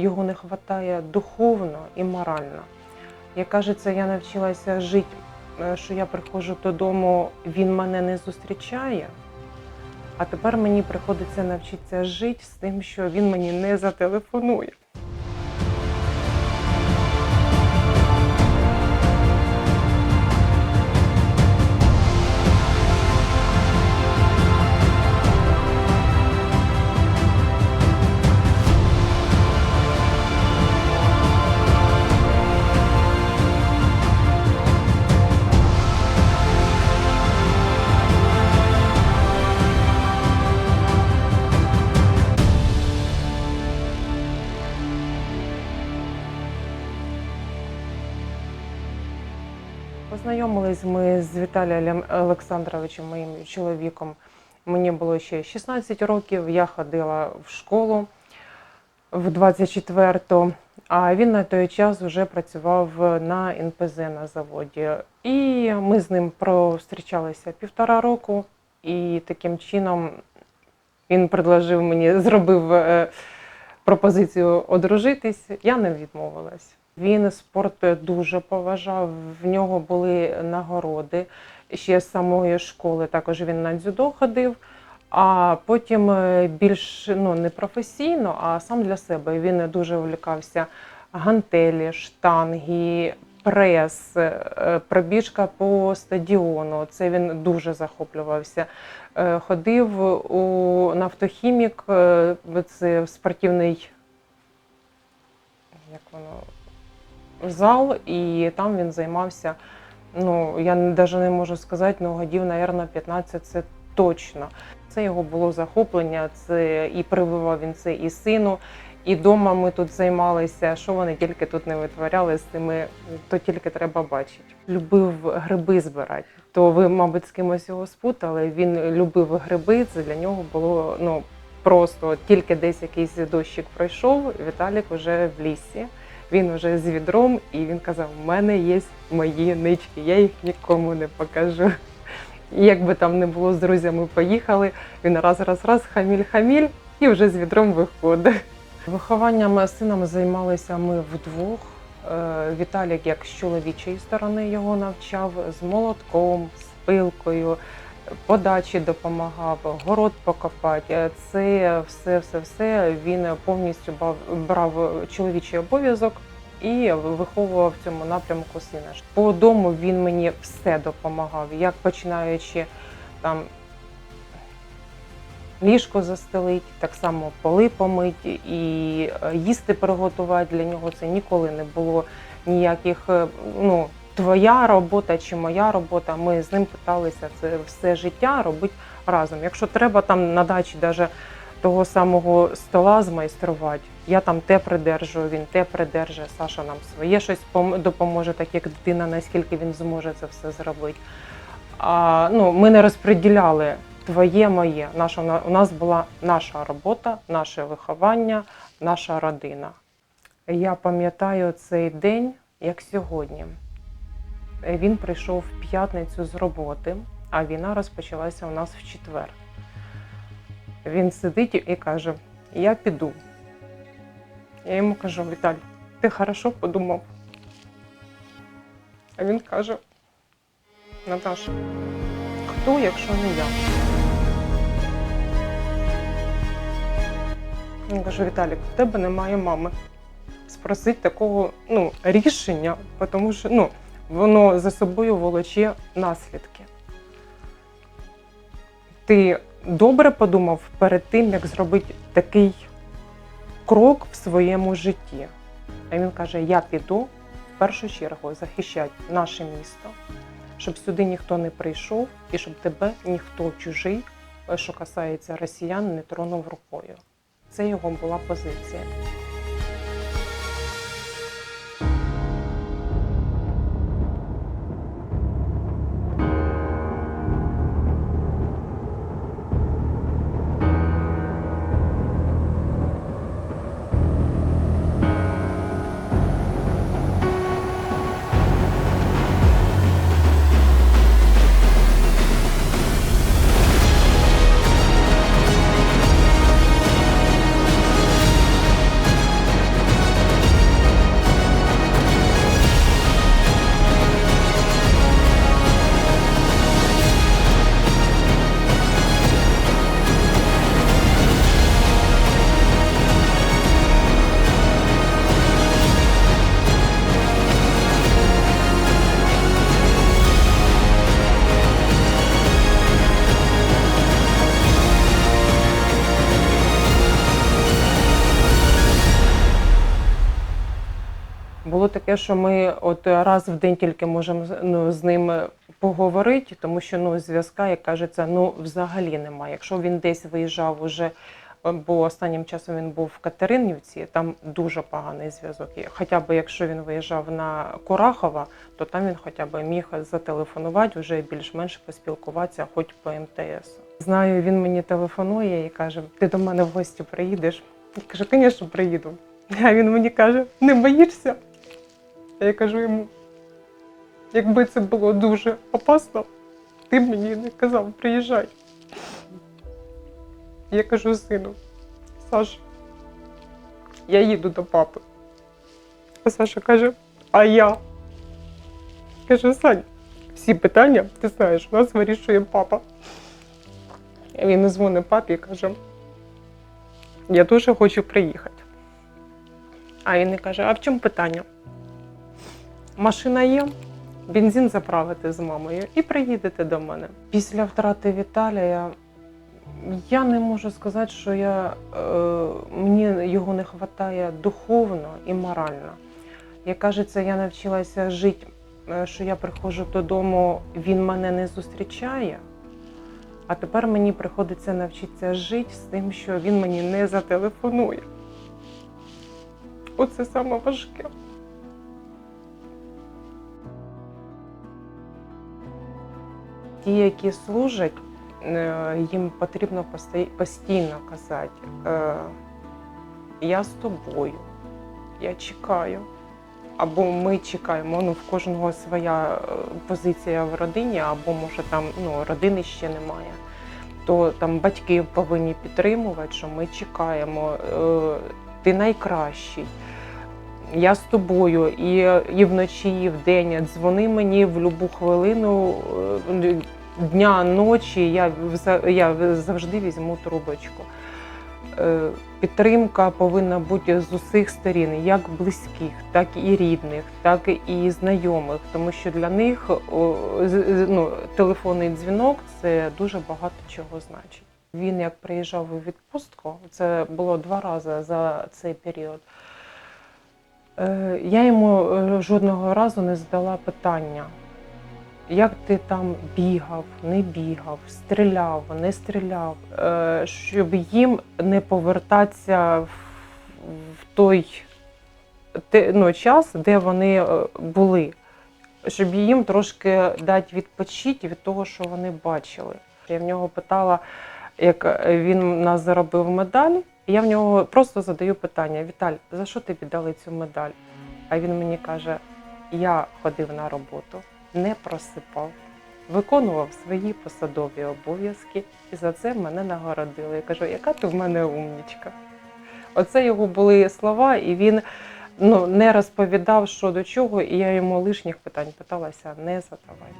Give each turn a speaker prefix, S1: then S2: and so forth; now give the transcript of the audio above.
S1: його не вистачає духовно і морально. Як кажеться, я навчилася жити, е, що я приходжу додому, він мене не зустрічає. А тепер мені приходиться навчитися жити з тим, що він мені не зателефонує. Познайомились ми з Віталієм Олександровичем, моїм чоловіком. Мені було ще 16 років. Я ходила в школу в 24-ту, а він на той час вже працював на НПЗ на заводі. І ми з ним зустрічалися півтора року, і таким чином він предложив мені, зробив е, пропозицію одружитись. Я не відмовилась. Він спорт дуже поважав. В нього були нагороди ще з самої школи. Також він на дзюдо ходив. А потім е, більш ну не професійно, а сам для себе. Він дуже увлікався гантелі, штанги, прес, е, пробіжка по стадіону. Це він дуже захоплювався. Е, Ходив у нафтохімік, це спортивний, як воно зал, і там він займався. Ну, я навіть не можу сказати, ну, годів, мабуть, 15 це точно. Це його було захоплення, це і прививав він це і сину, і вдома ми тут займалися. Що вони тільки тут не витворяли з тими, то тільки треба бачити. Любив гриби збирати. То ви, мабуть, з кимось його спутали. Він любив гриби. Це для нього було ну просто тільки десь якийсь дощик пройшов. Віталік вже в лісі. Він вже з відром, і він казав: у мене є мої нички, я їх нікому не покажу. І як би там не було з друзями, поїхали. Він раз, раз, раз, хаміль-хаміль, і вже з відром виходить. Вихованням сином займалися ми вдвох. Е, Віталік, як з чоловічої сторони, його навчав з молотком, з пилкою, подачі допомагав, город покопати. Це все, все, все він повністю брав чоловічий обов'язок і виховував в цьому напрямку сина. По дому він мені все допомагав, як починаючи там ліжко застелить, так само поли помить і е, їсти приготувати. Для нього це ніколи не було ніяких е, ну. Твоя робота чи моя робота, ми з ним питалися це все життя робити разом. Якщо треба там на дачі даже того самого стола змайструвати, я там те придержую, він те придержує, Саша нам своє щось допоможе, так як дитина, наскільки він зможе це все зробити. А, ну, ми не розподіляли твоє, моє. Наша, у нас була наша робота, наше виховання, наша родина. Я пам'ятаю цей день, як сьогодні. Він прийшов в п'ятницю з роботи, а війна розпочалася у нас в четвер. Він сидить і каже: Я піду. Я йому кажу: Віталій, ти хорошо подумав. А він каже: Наташа, хто, якщо не я? Я кажу, Віталік, в тебе немає мами. Спросить такого ну, рішення, тому що ну, воно за собою волоче наслідки. Ти добре подумав перед тим, як зробити такий крок в своєму житті. А він каже: Я піду в першу чергу захищати наше місто, щоб сюди ніхто не прийшов і щоб тебе ніхто чужий, що касається росіян, не тронув рукою. Це його була позиція. Таке, що ми от раз в день тільки можемо ну, з ним поговорити, тому що ну, зв'язка, як кажеться, ну взагалі немає. Якщо він десь виїжджав уже, е, бо останнім часом він був в Катеринівці, там дуже поганий зв'язок. Хоча б якщо він виїжджав на Курахова, то там він хоча б міг зателефонувати, вже більш-менш поспілкуватися, хоч по МТС. Знаю, він мені телефонує і каже: Ти до мене в гості приїдеш? Я кажу, звісно, приїду. А він мені каже: не боїшся? А я кажу йому, якби це було дуже опасно, ти б мені не казав, приїжджай. Я кажу сину, Саш, я їду до папи. А Саша каже, а я? Каже, Сань, всі питання, ти знаєш, у нас вирішує папа. Він дзвонить папі і каже, я дуже хочу приїхати. А він каже, а в чому питання? Машина є, бензин заправити з мамою і приїдете до мене. Після втрати Віталія я не можу сказати, що я, е, мені його не вистачає духовно і морально. Як кажеться, я навчилася жити, е, що я приходжу додому, він мене не зустрічає. А тепер мені приходиться навчитися жити з тим, що він мені не зателефонує. Оце саме важке. Ті, які служать, е, їм потрібно постійно казати: е, я з тобою, я чекаю. Або ми чекаємо, ну в кожного своя е, позиція в родині, або може там ну, родини ще немає. То там батьки повинні підтримувати, що ми чекаємо, ти найкращий. Я з тобою і, і вночі, і вдень. Дзвони мені в будь-яку хвилину дня, ночі. Я, я завжди візьму трубочку. Е, Підтримка повинна бути з усіх сторін, як близьких, так і рідних, так і знайомих, тому що для них ну, телефонний дзвінок це дуже багато чого значить. Він як приїжджав у відпустку, це було два рази за цей період. Е, Я йому е, жодного разу не задала питання, як ти там бігав, не бігав, стріляв, не стріляв, Е, щоб їм не повертатися в, той ну, час, де вони е, були, щоб їм трошки дати відпочити від того, що вони бачили. Я в нього питала, як він нас заробив медаль. Я в нього просто задаю питання: Віталь, за що ти віддали цю медаль? А він мені каже: я ходив на роботу, не просипав, виконував свої посадові обов'язки, і за це мене нагородили. Я кажу, яка ти в мене умнічка. Оце його були слова, і він ну, не розповідав, що до чого, і я йому лишніх питань питалася не задавати.